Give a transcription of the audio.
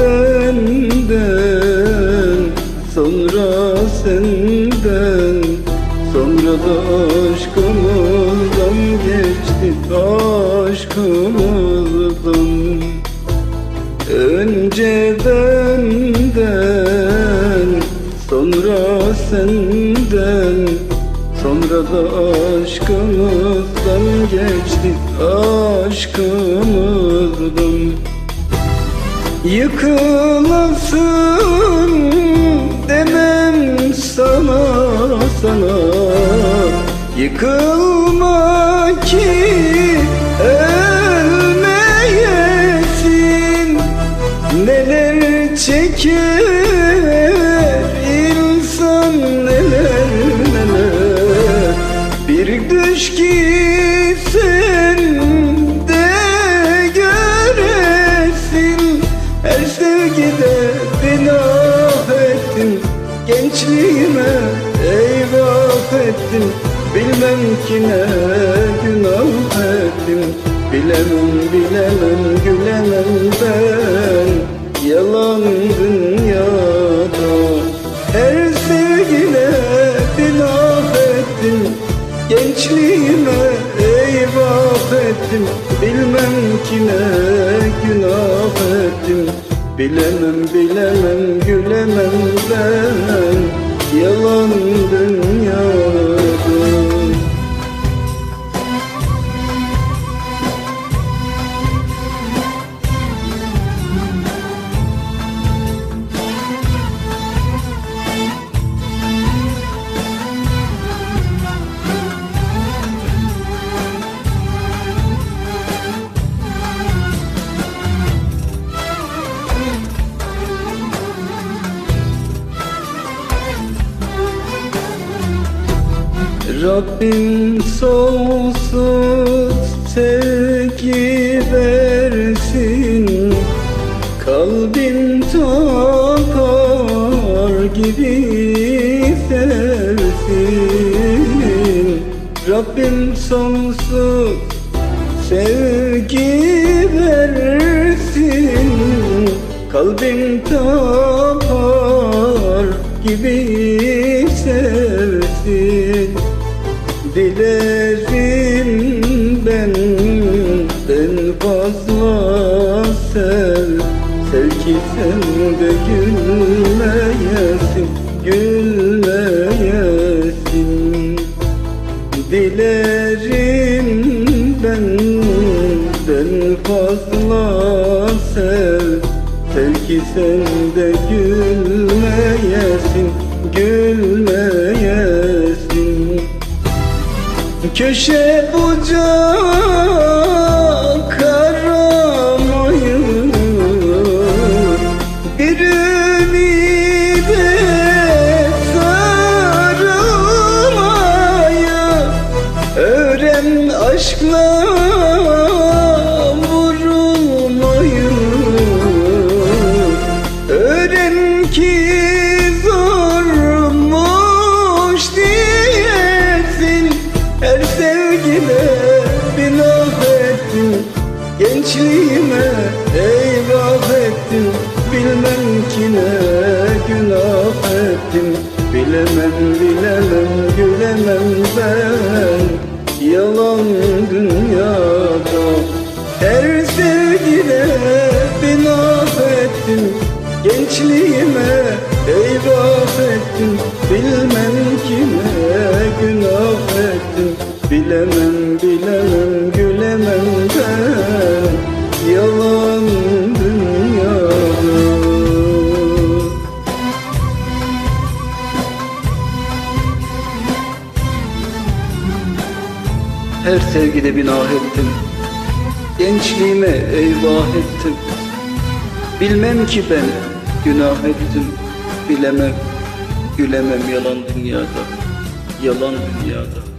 benden Sonra senden. Sonra da aşkımızdan geçti Aşkımızdan. Önce benden Sonra senden. Sonra da aşkımızdan geçti Aşkımızdan Yıkılasın demem sana sana. Yıkılma ki ölmeyesin. Neler çeker insan neler neler. Bir düş ki eyvah ettim Bilmem ki ne günah ettim. Bilemem bilemem gülemem ben. Yalan dünyada Her sevgine binah ettim. Gençliğime eyvah ettim. Bilmem ki ne günah ettim. Bilemem bilemem gülemem ben. Yalan dünyada Rabbim sonsuz sevgi versin Kalbim tapar gibi sevsin Rabbim sonsuz sevgi versin Kalbim tapar gibi sevsin Dilerim benden fazla sev. Sev ki sen de gülmeyesin Gülmeyesin. Dilerim benden fazla sev. Sev ki sen Köşe bucak aramayın Bir ümide sarılmayı. Öğren aşkla Bilmem ki ne günah ettim. Bilemem bilemem gülemem ben. Yalan dünyada Her sevgide binah ettim. Gençliğime eyvah ettim. Bilmem kime günah ettim. Bilemem bilemem Her sevgide binah ettim. Gençliğime eyvah ettim. Bilmem ki ben günah ettim. Bilemem gülemem yalan dünyada Yalan dünyada